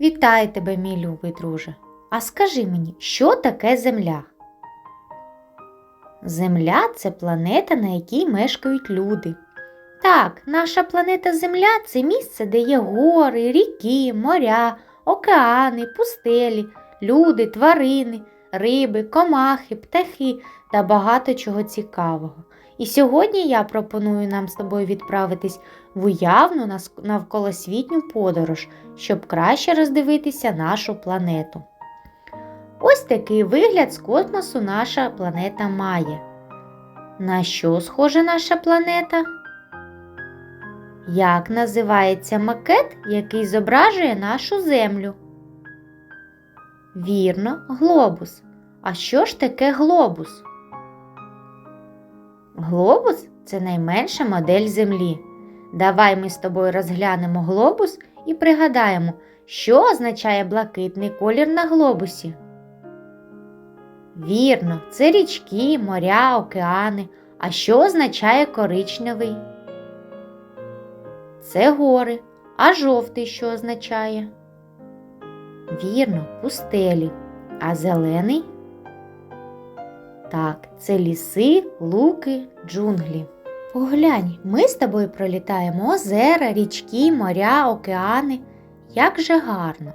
Вітаю тебе, мій любий друже. А скажи мені, що таке Земля? Земля це планета, на якій мешкають люди. Так, наша планета Земля це місце, де є гори, ріки, моря, океани, пустелі, люди, тварини, риби, комахи, птахи та багато чого цікавого. І сьогодні я пропоную нам з тобою відправитись в уявну навколосвітню подорож, щоб краще роздивитися нашу планету. Ось такий вигляд з космосу наша планета має. На що схожа наша планета? Як називається макет, який зображує нашу Землю? Вірно, глобус. А що ж таке глобус? Глобус це найменша модель Землі. Давай ми з тобою розглянемо глобус і пригадаємо, що означає блакитний колір на глобусі. Вірно, це річки, моря, океани. А що означає коричневий? Це гори. А жовтий що означає? Вірно, пустелі. А зелений? Так, це ліси, луки, джунглі. Поглянь, ми з тобою пролітаємо озера, річки, моря, океани. Як же гарно.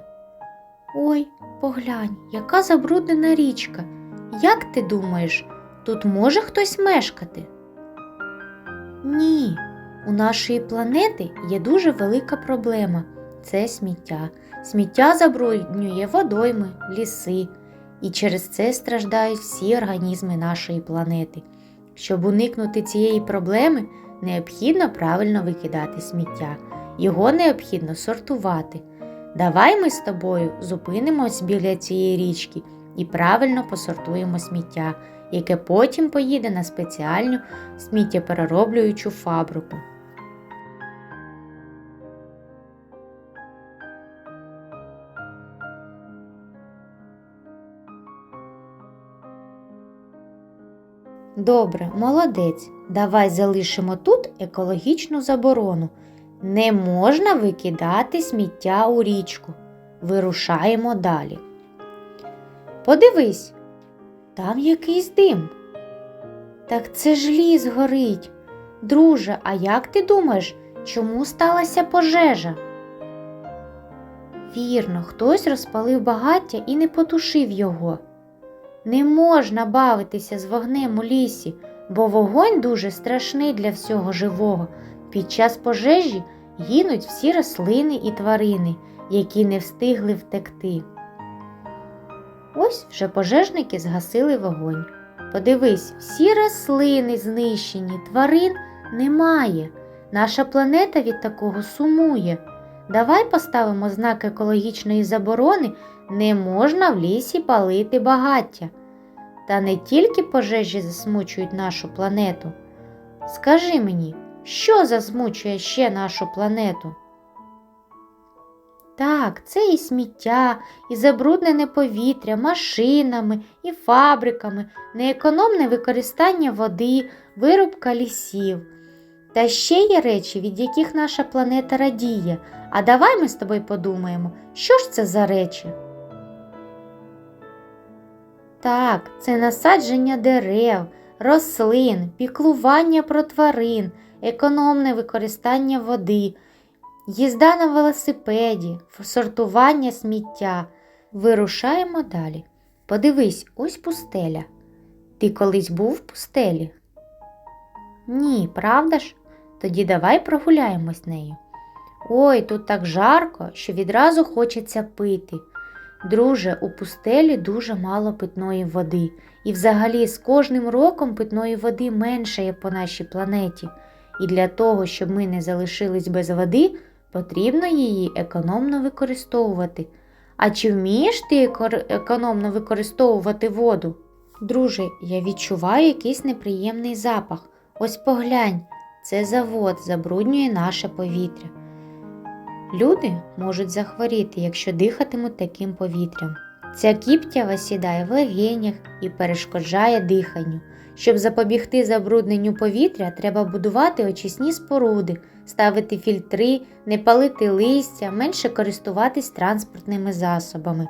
Ой, поглянь, яка забруднена річка. Як ти думаєш, тут може хтось мешкати? Ні, у нашої планети є дуже велика проблема це сміття. Сміття забруднює водойми, ліси, і через це страждають всі організми нашої планети. Щоб уникнути цієї проблеми, необхідно правильно викидати сміття. Його необхідно сортувати. Давай ми з тобою зупинимось біля цієї річки і правильно посортуємо сміття, яке потім поїде на спеціальну сміттєперероблюючу фабрику. Добре, молодець. Давай залишимо тут екологічну заборону. Не можна викидати сміття у річку. Вирушаємо далі. Подивись, там якийсь дим. Так це ж ліс горить. Друже, а як ти думаєш, чому сталася пожежа? Вірно, хтось розпалив багаття і не потушив його. Не можна бавитися з вогнем у лісі, бо вогонь дуже страшний для всього живого. Під час пожежі гинуть всі рослини і тварини, які не встигли втекти. Ось вже пожежники згасили вогонь. Подивись, всі рослини знищені, тварин немає. Наша планета від такого сумує. Давай поставимо знак екологічної заборони не можна в лісі палити багаття. Та не тільки пожежі засмучують нашу планету. Скажи мені, що засмучує ще нашу планету? Так, це і сміття, і забруднене повітря машинами і фабриками, неекономне використання води, вирубка лісів. Та ще є речі, від яких наша планета радіє. А давай ми з тобою подумаємо, що ж це за речі? Так, це насадження дерев, рослин, піклування про тварин, економне використання води, їзда на велосипеді, сортування сміття. Вирушаємо далі. Подивись, ось пустеля. Ти колись був в пустелі? Ні, правда ж? Тоді давай прогуляємось нею. Ой, тут так жарко, що відразу хочеться пити. Друже, у пустелі дуже мало питної води, і взагалі з кожним роком питної води меншає по нашій планеті. І для того, щоб ми не залишились без води, потрібно її економно використовувати. А чи вмієш ти економно використовувати воду? Друже, я відчуваю якийсь неприємний запах. Ось поглянь, це завод забруднює наше повітря. Люди можуть захворіти, якщо дихатимуть таким повітрям. Ця кіптява сідає в легенях і перешкоджає диханню. Щоб запобігти забрудненню повітря, треба будувати очисні споруди ставити фільтри, не палити листя, менше користуватись транспортними засобами.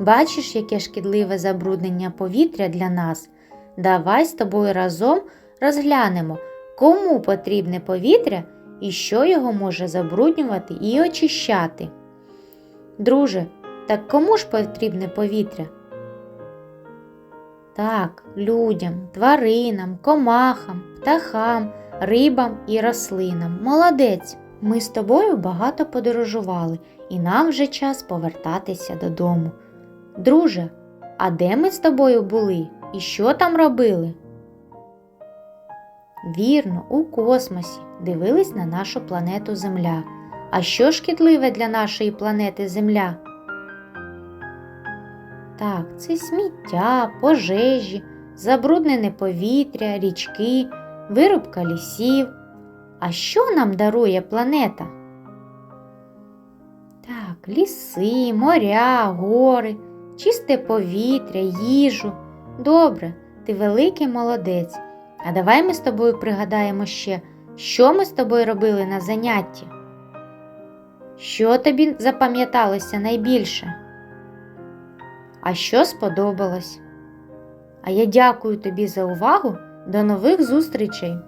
Бачиш, яке шкідливе забруднення повітря для нас? Давай з тобою разом розглянемо, кому потрібне повітря і що його може забруднювати і очищати. Друже, так кому ж потрібне повітря? Так, людям, тваринам, комахам, птахам, рибам і рослинам. Молодець! Ми з тобою багато подорожували, і нам вже час повертатися додому. Друже, а де ми з тобою були і що там робили? Вірно, у космосі дивились на нашу планету Земля. А що шкідливе для нашої планети Земля? Так, це сміття, пожежі, забруднене повітря, річки, вирубка лісів. А що нам дарує планета? Так, ліси, моря, гори, чисте повітря, їжу. Добре, ти великий молодець. А давай ми з тобою пригадаємо ще, що ми з тобою робили на занятті. Що тобі запам'яталося найбільше? А що сподобалось? А я дякую тобі за увагу. До нових зустрічей!